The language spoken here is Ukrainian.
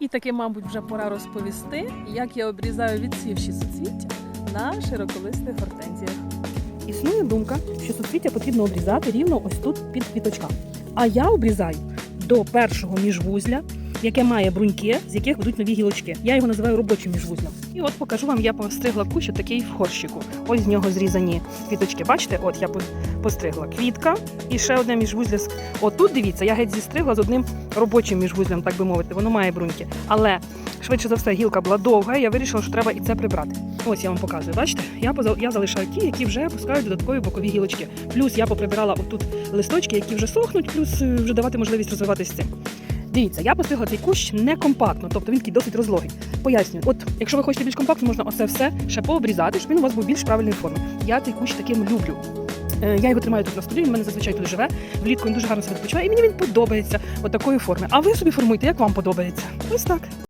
І таки, мабуть, вже пора розповісти, як я обрізаю відсівші суцвіття на широколистих гортензіях. Існує думка, що суцвіття потрібно обрізати рівно ось тут під квіточками. А я обрізаю до першого міжвузля, яке має бруньки, з яких будуть нові гілочки. Я його називаю робочим міжвузлем. І от покажу вам, я постригла кущ такий в горщику. Ось з нього зрізані квіточки. Бачите, от я постригла квітка і ще одне міжвузля. з- От тут дивіться, я геть зістригла з одним робочим міжвузлем, так би мовити. Воно має бруньки. Але швидше за все гілка була довга, я вирішила, що треба і це прибрати. Ось я вам показую. Бачите, я я залишаю ті, які вже пускають додаткові бокові гілочки. Плюс я поприбирала отут листочки, які вже сохнуть, плюс е, вже давати можливість розвиватися цим. Дивіться, я постригла цей кущ не компактно, тобто він такий досить розлогий. Пояснюю, от якщо ви хочете більш компактно, можна оце все ще пообрізати, щоб він у вас був більш правильної форми. Я цей кущ таким люблю. Е, Я його тримаю тут на столі, він в мене зазвичай тут живе. Влітку він дуже гарно себе відпочиває, і мені він подобається от такої форми. А ви собі формуйте, як вам подобається. Ось так.